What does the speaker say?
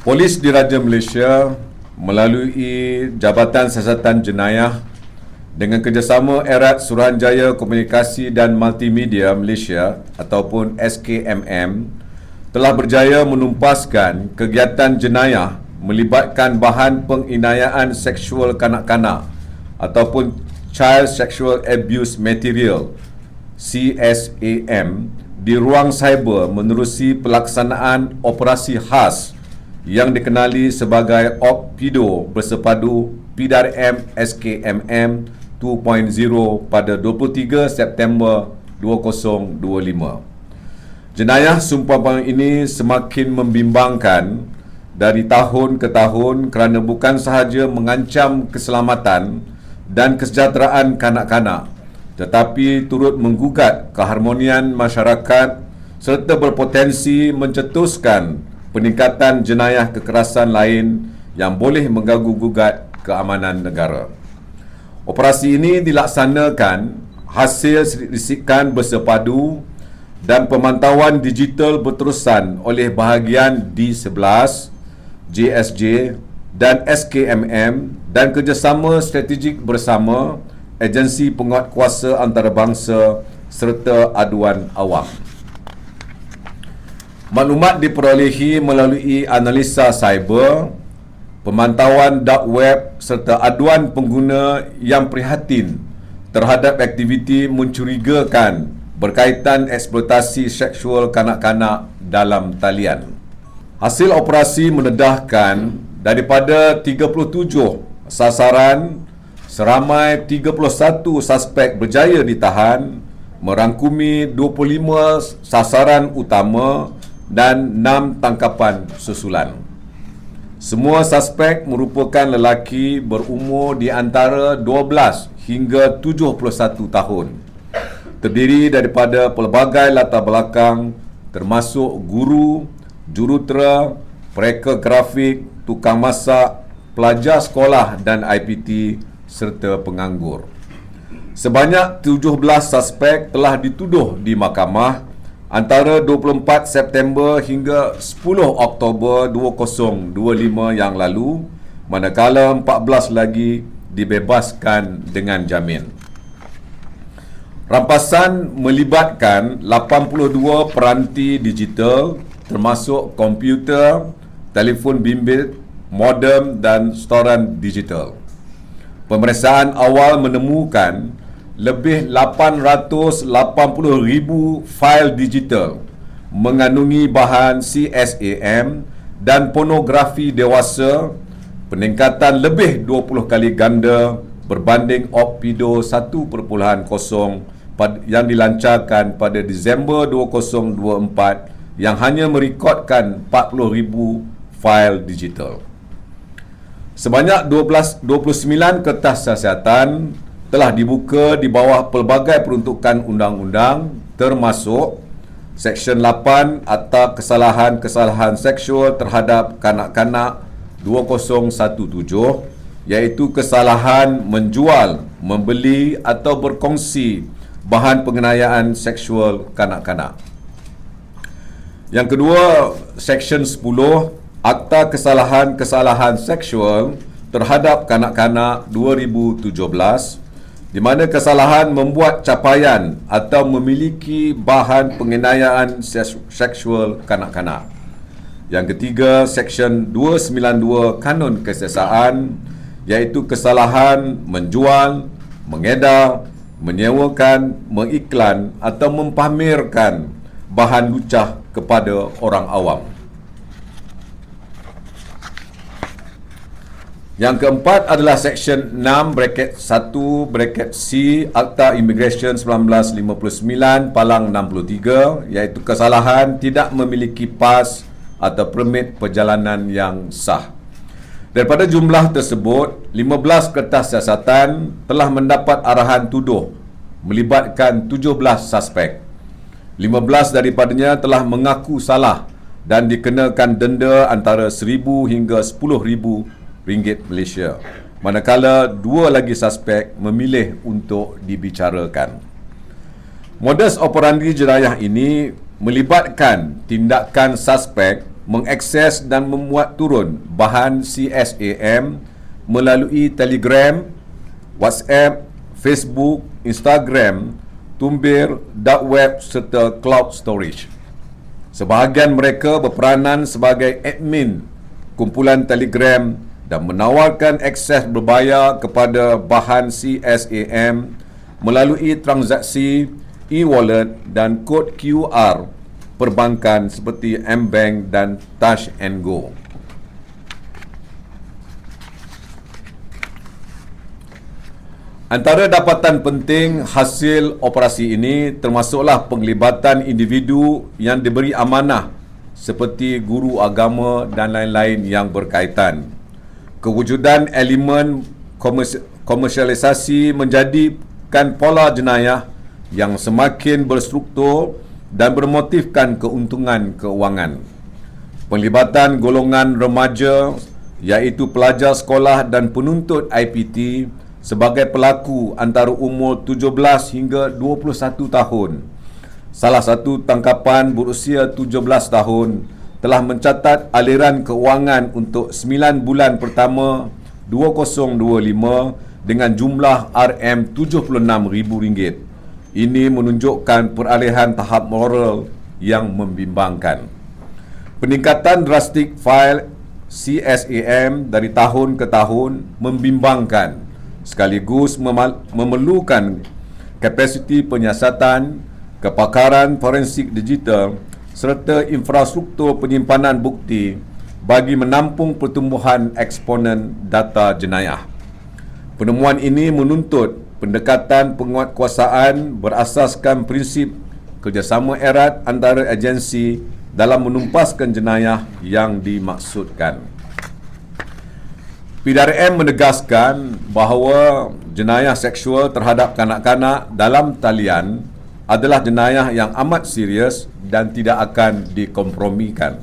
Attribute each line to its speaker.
Speaker 1: Polis Diraja Malaysia melalui Jabatan Siasatan Jenayah dengan kerjasama Erat Suruhanjaya Komunikasi dan Multimedia Malaysia ataupun SKMM telah berjaya menumpaskan kegiatan jenayah melibatkan bahan penginayaan seksual kanak-kanak ataupun Child Sexual Abuse Material CSAM di ruang cyber menerusi pelaksanaan operasi khas yang dikenali sebagai OPPIDO bersepadu PDRM SKMM 2.0 pada 23 September 2025. Jenayah sumpah ini semakin membimbangkan dari tahun ke tahun kerana bukan sahaja mengancam keselamatan dan kesejahteraan kanak-kanak tetapi turut menggugat keharmonian masyarakat serta berpotensi mencetuskan peningkatan jenayah kekerasan lain yang boleh mengganggu gugat keamanan negara. Operasi ini dilaksanakan hasil risikan bersepadu dan pemantauan digital berterusan oleh bahagian D11, JSJ dan SKMM dan kerjasama strategik bersama agensi penguatkuasa antarabangsa serta aduan awam. Maklumat diperolehi melalui analisa cyber, pemantauan dark web serta aduan pengguna yang prihatin terhadap aktiviti mencurigakan berkaitan eksploitasi seksual kanak-kanak dalam talian. Hasil operasi mendedahkan daripada 37 sasaran seramai 31 suspek berjaya ditahan merangkumi 25 sasaran utama dan 6 tangkapan susulan. Semua suspek merupakan lelaki berumur di antara 12 hingga 71 tahun. Terdiri daripada pelbagai latar belakang termasuk guru, jurutera, pereka grafik, tukang masak, pelajar sekolah dan IPT serta penganggur. Sebanyak 17 suspek telah dituduh di mahkamah antara 24 September hingga 10 Oktober 2025 yang lalu manakala 14 lagi dibebaskan dengan jamin. Rampasan melibatkan 82 peranti digital termasuk komputer, telefon bimbit, modem dan storan digital. Pemeriksaan awal menemukan lebih 880,000 fail digital mengandungi bahan CSAM dan pornografi dewasa peningkatan lebih 20 kali ganda berbanding Oppido 1.0 yang dilancarkan pada Disember 2024 yang hanya merekodkan 40,000 fail digital. Sebanyak 12 29 kertas siasatan telah dibuka di bawah pelbagai peruntukan undang-undang termasuk Seksyen 8 atau kesalahan-kesalahan seksual terhadap kanak-kanak 2017 iaitu kesalahan menjual, membeli atau berkongsi bahan pengenayaan seksual kanak-kanak. Yang kedua, Seksyen 10 Akta Kesalahan-Kesalahan Seksual terhadap Kanak-Kanak 2017 di mana kesalahan membuat capaian atau memiliki bahan pengenayaan seksual kanak-kanak. Yang ketiga, Seksyen 292 Kanun Kesiasaan iaitu kesalahan menjual, mengedar, menyewakan, mengiklan atau mempamerkan bahan lucah kepada orang awam. Yang keempat adalah Seksyen 6 bracket 1 bracket C Akta Immigration 1959 Palang 63 iaitu kesalahan tidak memiliki pas atau permit perjalanan yang sah. Daripada jumlah tersebut, 15 kertas siasatan telah mendapat arahan tuduh melibatkan 17 suspek. 15 daripadanya telah mengaku salah dan dikenakan denda antara 1000 hingga 10000 ringgit Malaysia. Manakala dua lagi suspek memilih untuk dibicarakan. Modus operandi jenayah ini melibatkan tindakan suspek mengakses dan memuat turun bahan CSAM melalui Telegram, WhatsApp, Facebook, Instagram, Tumbir, dark web serta cloud storage. Sebahagian mereka berperanan sebagai admin kumpulan Telegram dan menawarkan akses berbayar kepada bahan CSAM melalui transaksi e-wallet dan kod QR perbankan seperti M-Bank dan Touch and Go. Antara dapatan penting hasil operasi ini termasuklah penglibatan individu yang diberi amanah seperti guru agama dan lain-lain yang berkaitan. Kewujudan elemen komersialisasi menjadikan pola jenayah yang semakin berstruktur dan bermotifkan keuntungan keuangan. Penglibatan golongan remaja iaitu pelajar sekolah dan penuntut IPT sebagai pelaku antara umur 17 hingga 21 tahun. Salah satu tangkapan berusia 17 tahun telah mencatat aliran keuangan untuk 9 bulan pertama 2025 dengan jumlah RM76,000 ini menunjukkan peralihan tahap moral yang membimbangkan. Peningkatan drastik fail CSAM dari tahun ke tahun membimbangkan sekaligus memerlukan kapasiti penyiasatan, kepakaran forensik digital serta infrastruktur penyimpanan bukti bagi menampung pertumbuhan eksponen data jenayah. Penemuan ini menuntut pendekatan penguatkuasaan berasaskan prinsip kerjasama erat antara agensi dalam menumpaskan jenayah yang dimaksudkan. PDRM menegaskan bahawa jenayah seksual terhadap kanak-kanak dalam talian adalah jenayah yang amat serius dan tidak akan dikompromikan.